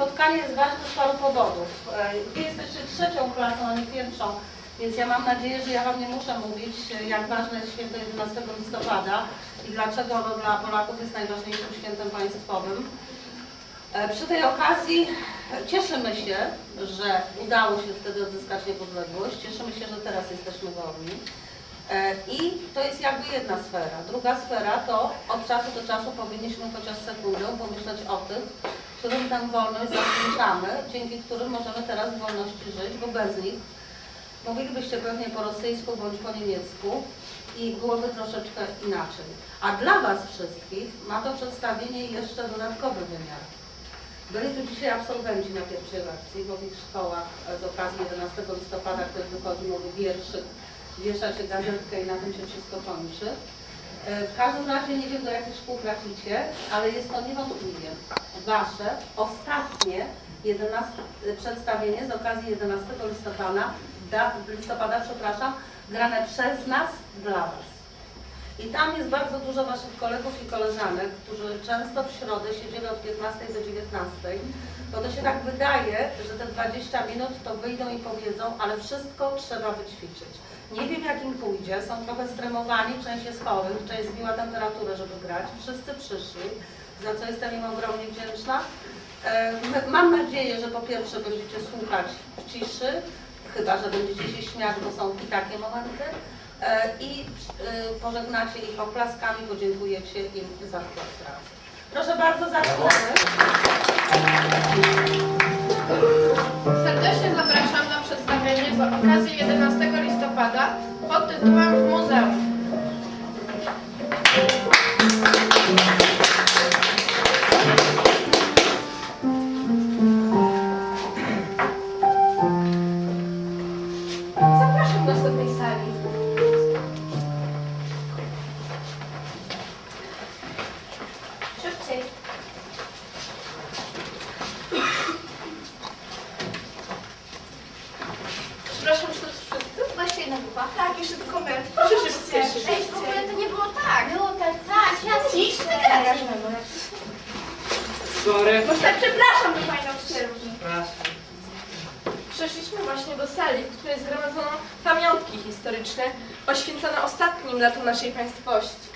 spotkanie jest ważne z paru powodów. E, Wy jesteście trzecią klasą, a nie pierwszą, więc ja mam nadzieję, że ja Wam nie muszę mówić, e, jak ważne jest święto 11 listopada i dlaczego ono dla Polaków jest najważniejszym świętem państwowym. E, Przy tej okazji cieszymy się, że udało się wtedy odzyskać niepodległość. Cieszymy się, że teraz jesteśmy wolni. I to jest jakby jedna sfera. Druga sfera to od czasu do czasu powinniśmy chociaż sekundę pomyśleć o tych, którym tę wolność zawdzięczamy, dzięki którym możemy teraz w wolności żyć, bo bez nich mówilibyście pewnie po rosyjsku bądź po niemiecku i byłoby troszeczkę inaczej. A dla Was wszystkich ma to przedstawienie jeszcze dodatkowy wymiar. Byli tu dzisiaj absolwenci na pierwszej lekcji, bo w ich szkołach z okazji 11 listopada ktoś wychodzi, mówi wierszyk, wiesza się gazetkę i na tym się wszystko kończy. E, W każdym razie nie wiem do jakich szkół traficie, ale jest to niewątpliwie Wasze ostatnie 11, e, przedstawienie z okazji 11 listopada, da, listopada przepraszam, grane przez nas dla Was. I tam jest bardzo dużo Waszych kolegów i koleżanek, którzy często w środę siedzieli od 15 do 19, bo to się tak wydaje, że te 20 minut to wyjdą i powiedzą, ale wszystko trzeba wyćwiczyć. Nie wiem jak im pójdzie, są trochę stremowani, część jest chorych, część zbiła temperaturę, żeby grać. Wszyscy przyszli, za co jestem im ogromnie wdzięczna. Mam nadzieję, że po pierwsze będziecie słuchać w ciszy, chyba że będziecie się śmiać, bo są i takie momenty. E, I e, pożegnacie ich oklaskami, podziękujecie im za wkład. Proszę bardzo, zaczynamy. Serdecznie zapraszam na przedstawienie z okazji 11 listopada pod tytułem W Muzeum. Gadasz. Sorry. Tak, przepraszam, że Pani nauczycielu. Przepraszam. Przeszliśmy właśnie do sali, w której zgromadzono pamiątki historyczne poświęcone ostatnim latom naszej państwości.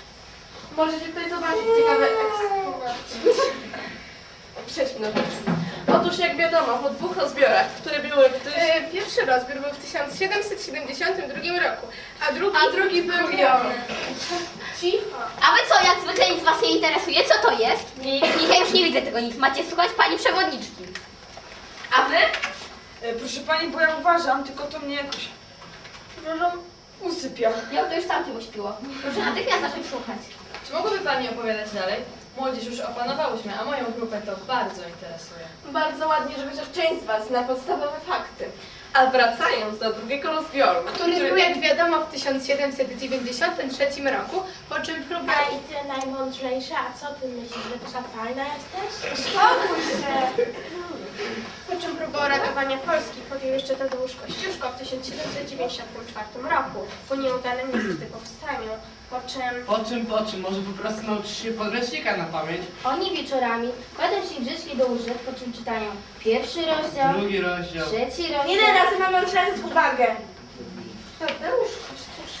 Możecie tutaj zobaczyć ciekawe eksponaty. Przejdźmy do rzeczy. Otóż jak wiadomo, po dwóch rozbiorach, które były w ty... E, Pierwszy rozbiór był w 1772 roku, a drugi, A drugi był jony. Cicho. A wy co, jak zwykle nic was nie interesuje? Co to jest? Nic, ja już nie widzę tego nic. Macie słuchać pani przewodniczki. A wy? E, Proszę pani, bo ja uważam, tylko to mnie jakoś przepraszam, usypia. Ja to już całkiem uśpiło. Proszę natychmiast zacząć słuchać. Czy mogłaby Pani opowiadać dalej? Młodzież już opanowałyśmy, a moją grupę to bardzo interesuje. Bardzo ładnie, że chociaż część z Was zna podstawowe fakty. A wracając do drugiego rozbioru, Który był, jak wiadomo, w 1793 roku, po czym próba... A i ty najmądrzejsza, a co ty myślisz, że taka fajna jesteś? Uspokój się! Po czym próbę ratowania Polski podjął jeszcze Tadeusz Kościuszko w 1794 roku po nieudanym niestety powstaniu, po czym Po czym, po czym? Może po prostu nauczysz się podręcznika na pamięć? Oni wieczorami kładą się grzecznie do łóżek, po czym czytają pierwszy rozdział, Drugi rozdział. trzeci rozdział. ile razy mamy odwracać uwagę? Tadeusz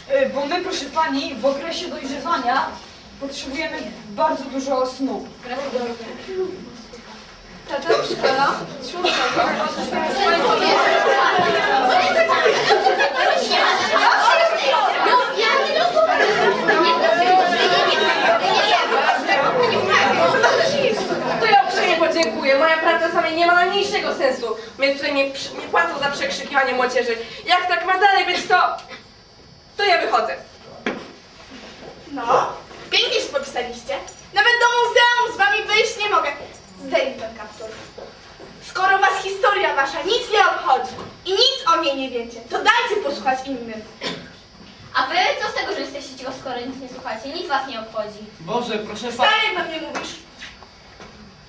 E, Bo my, proszę pani, w okresie dojrzewania potrzebujemy bardzo dużo snu. Tadeusz Kola, To ja uprzejmie podziękuję. Moja praca samej nie ma najmniejszego sensu. Mnie tutaj nie, nie płacą za przekrzykiwanie młodzieży. Jak tak ma dalej być, to... To ja wychodzę. No, pięknie się popisaliście. Nawet do muzeum z wami wyjść nie mogę. Zdejmij ten kaptur. Skoro was historia wasza nic nie obchodzi i nic o niej nie wiecie, to dajcie posłuchać innym. A wy co z tego, że jesteście cicho, skoro nic nie słuchacie? Nic was nie obchodzi. Boże, proszę Pani. Stary do mnie mówisz.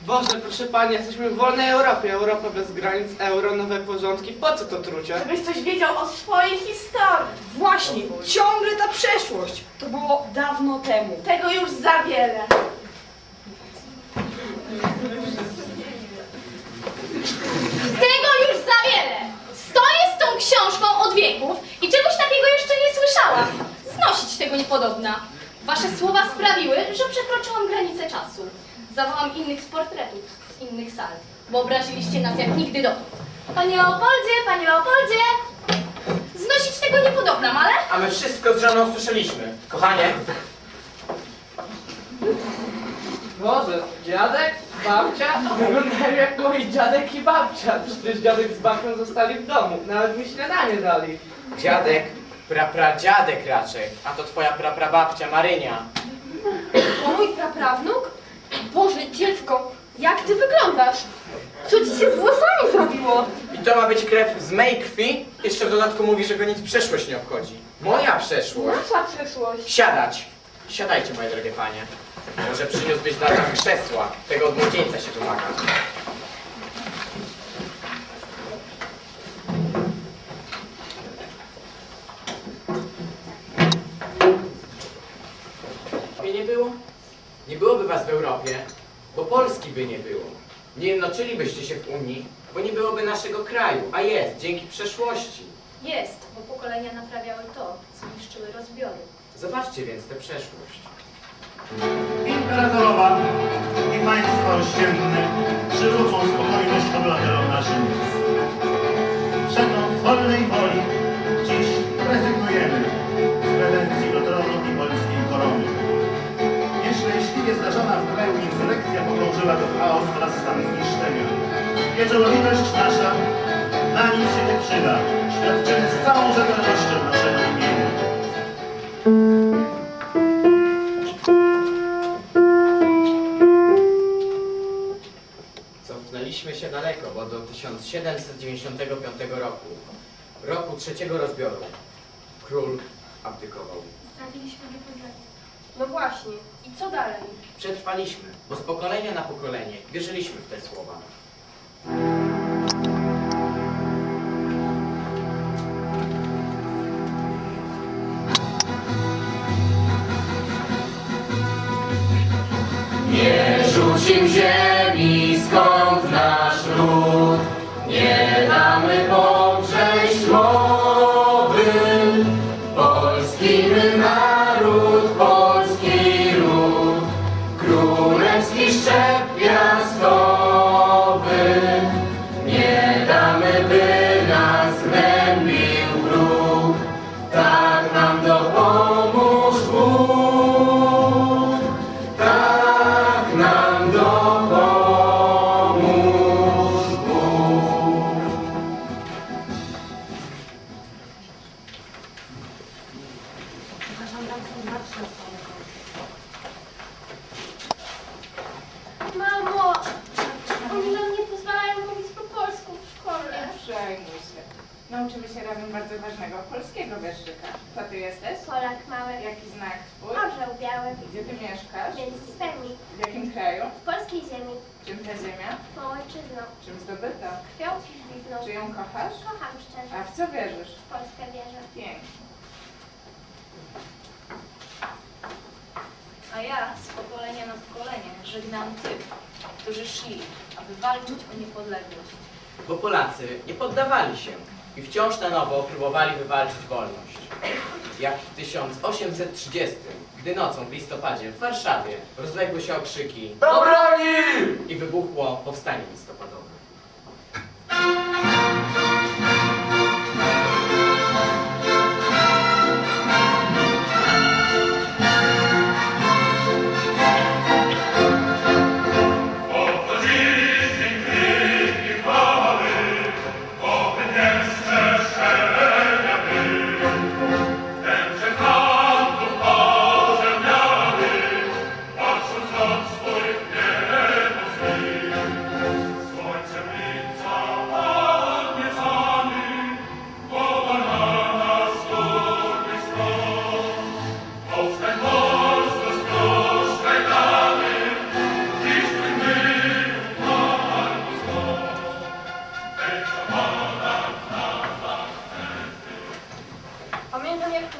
Boże, proszę Pani, jesteśmy w wolnej Europie. Europa bez granic, euro, nowe porządki. Po co to trucie? Żebyś coś wiedział o swojej historii. Właśnie, ciągle ta przeszłość. To było dawno temu. Tego już za wiele. Tego już za wiele. Stoję z tą książką od wieków i czegoś takiego jeszcze nie słyszałam. Znosić tego niepodobna. Wasze słowa sprawiły, że przekroczyłam granicę czasu. Zawołam innych z portretów, z innych sal, bo nas jak nigdy dotąd. Panie Leopoldzie, panie Leopoldzie! Znosić tego niepodobna, ale... A my wszystko z żoną słyszeliśmy. Kochanie, Boże, dziadek? Babcia wyglądają jak moi dziadek i babcia. Przecież dziadek z babcią zostali w domu. Nawet mi śniadanie dali. dziadek, prapradziadek raczej, a to twoja praprababcia Marynia. O mój praprawnuk? Boże, dziecko, jak ty wyglądasz? Co ci się z włosami zrobiło? I to ma być krew z mej krwi? Jeszcze w dodatku mówi, że go nic przeszłość nie obchodzi. Moja przeszłość. Nasza przeszłość. Siadać. Siadajcie, moje drogie panie. Może przyniósłbyś dla nas krzesła. Tego od młodzieńca się wymaga. Nie było? Nie byłoby was w Europie, bo Polski by nie było. Nie jednoczylibyście się w Unii, bo nie byłoby naszego kraju, a jest, dzięki przeszłości. Jest, bo pokolenia naprawiały to, co niszczyły rozbiory. Zobaczcie więc tę przeszłość. Imperatorowa i państwo ościenne przywrócą spokojność obywatelom naszym. Z wolnej woli dziś rezygnujemy z pretencji do tronu i polskiej korony. Nieszczęśliwie zdarzona w kraju insurrekcja pogrążyła go w chaos wraz z stan zniszczenia. Wieczołowitość nasza na nic się nie przyda. Świadczymy z całą rzetelnością naszego imienia. 1795 roku, roku trzeciego rozbioru, król abdykował. Straciliśmy niepodległość. No właśnie, i co dalej? Przetrwaliśmy, bo z pokolenia na pokolenie wierzyliśmy w te słowa. Nie rzucim ziemi, skąd nie A w co wierzysz? w Polskę wierzę. Pięknie. A ja z pokolenia na pokolenie żegnam tych, którzy szli, aby walczyć o niepodległość. Bo Polacy nie poddawali się i wciąż na nowo próbowali wywalczyć wolność. Jak w 1830, gdy nocą w listopadzie w Warszawie rozległy się okrzyki Do broni! i wybuchło powstanie listopadowe.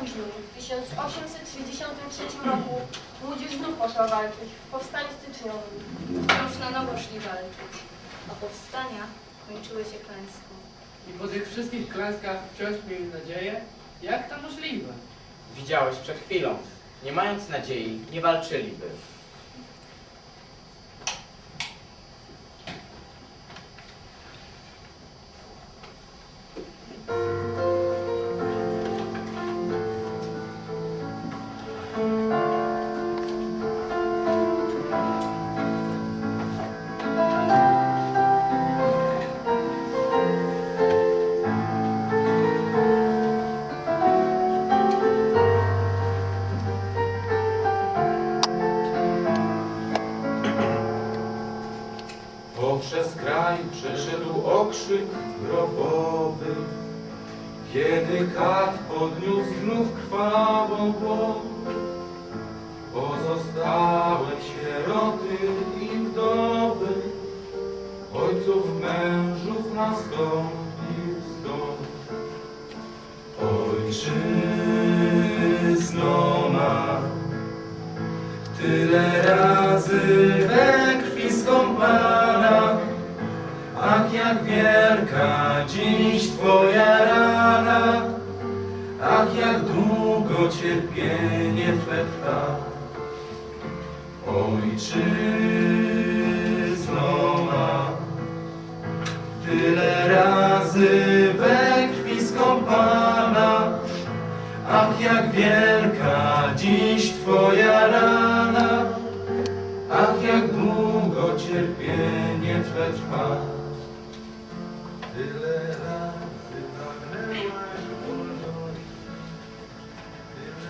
Później, w 1863 roku, młodzież znów poszła walczyć w powstaniu styczniowym. Wciąż na nowo szli walczyć, a powstania kończyły się klęską. I po tych wszystkich klęskach wciąż mieli nadzieję? Jak to możliwe? Widziałeś przed chwilą. Nie mając nadziei, nie walczyliby. Mężów nastąpił zgon. Ojczyzno ma, tyle razy we krwi skąpana, ach jak wielka dziś Twoja rana, ach jak długo cierpienie Twe trwa. Ojczyzno razy we krwi skąpana, ach jak wielka dziś Twoja rana, ach jak długo cierpienie Twe trwa. Tyle razy pragnęłaś wolności.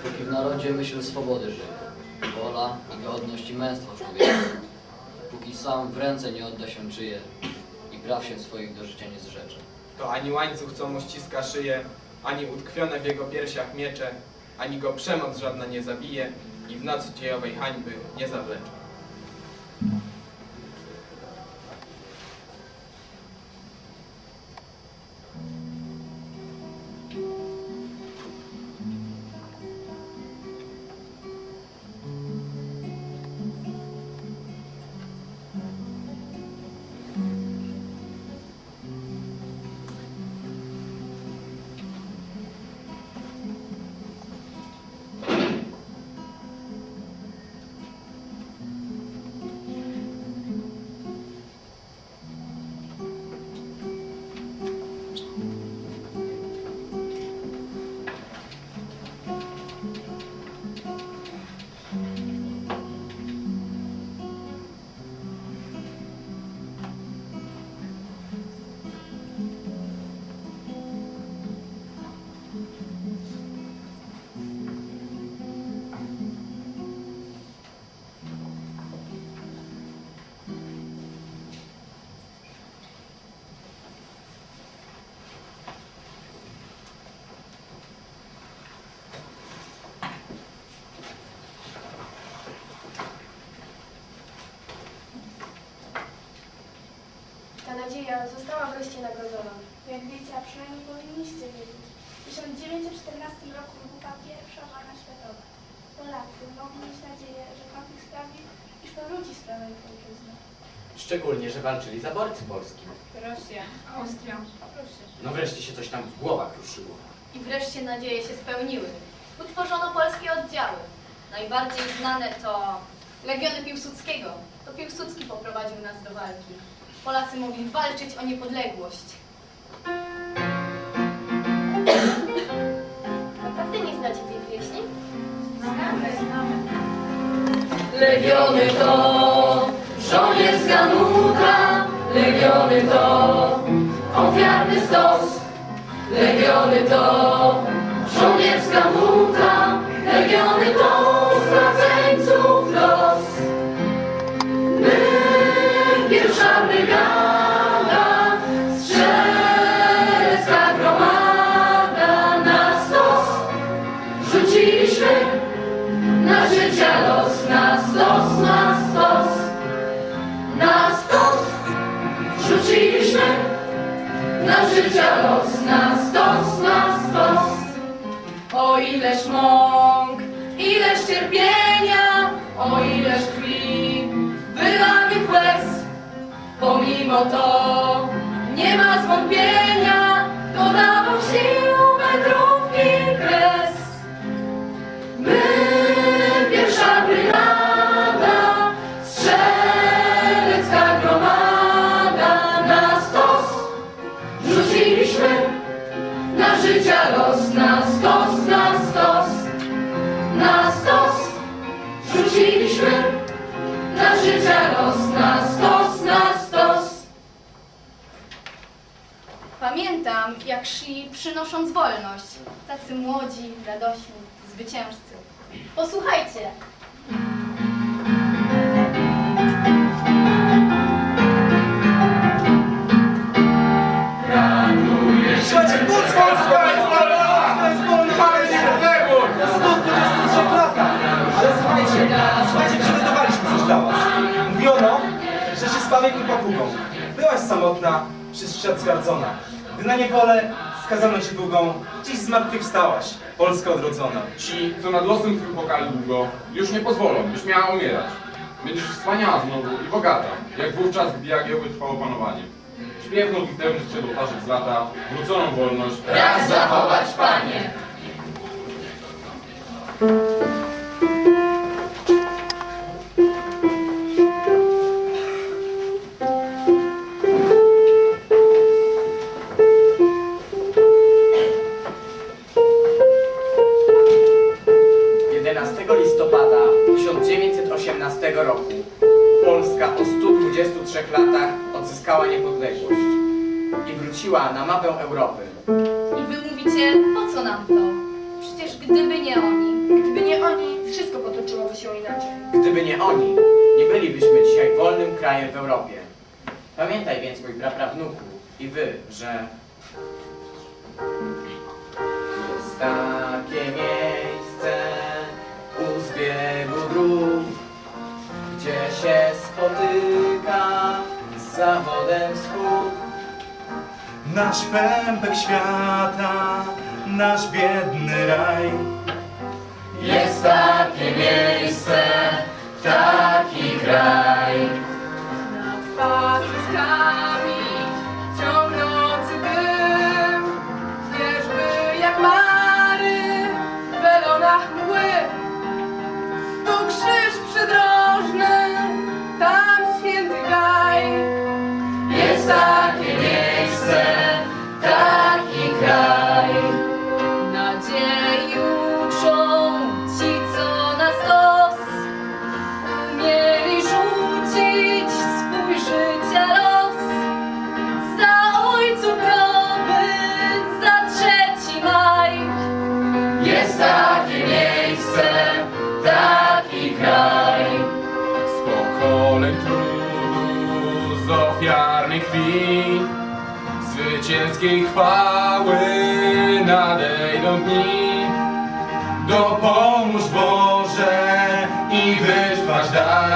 Póki w narodzie myśl swobody żyje, wola i godność i męstwo człowieka, póki sam w ręce nie odda się czyje i praw się swoich do życia nie zrzecze. To ani łańcuch, co mu ściska szyję, ani utkwione w jego piersiach miecze, ani go przemoc żadna nie zabije i w nocy dziejowej hańby nie zawlecze. Nadzieja została wreszcie nagrodzona. Jak wiecie, a przynajmniej powinniście wiedzieć. W 1914 roku wybuchła pierwsza wojna światowa. Polacy mogli mieć nadzieję, że konflikt sprawi, iż powróci sprawę ich ojczyzny. Szczególnie, że walczyli zaborcy polski. Rosja, Austria. No wreszcie się coś tam w głowach ruszyło. I wreszcie nadzieje się spełniły. Utworzono polskie oddziały. Najbardziej znane to Legiony Piłsudskiego. To Piłsudski poprowadził nas do walki. Polacy mogli walczyć o niepodległość. Naprawdę nie znacie tej pieśni? Znamy, znamy. Legiony to żołnierska nuta, legiony to ofiarny stos. Legiony to żołnierska nuta, życia los na stos, na stos, na stos rzuciliśmy na życia los na stos, na stos. Pamiętam, jak szli przynosząc wolność, tacy młodzi, radośni, zwyciężcy. Posłuchajcie, słuchajcie, przygotowaliśmy coś dla was. Mówiono, że się z wiekiem papugą. Byłaś samotna, przez świat zgardzona. Gdy na niewolę skazano cię długą, dziś zmartwychwstałaś, Polska odrodzona. Ci, co nad losem twym płakali długo, już nie pozwolą, byś miała umierać. Będziesz wspaniała znowu i bogata, jak wówczas, gdy Jagiełły trwało panowanie. Śpiewną bitewny strzedotarzek z lata, wróconą wolność. Raz zachować, Panie! I wróciła na mapę Europy. I wy mówicie, po co nam to? Przecież gdyby nie oni, Gdyby nie oni, wszystko potoczyłoby się inaczej. Gdyby nie oni, nie bylibyśmy dzisiaj wolnym krajem w Europie. Pamiętaj więc, mój praprawnuku, i wy, że jest takie miejsce u zbiegu dróg, gdzie się spotyka z zachodem wschód. Nasz pępek świata, nasz biedny raj. Jest takie miejsce, taki kraj. wielkiej chwały nadejdą dni. Dopomóż Boże i wytrwać daj.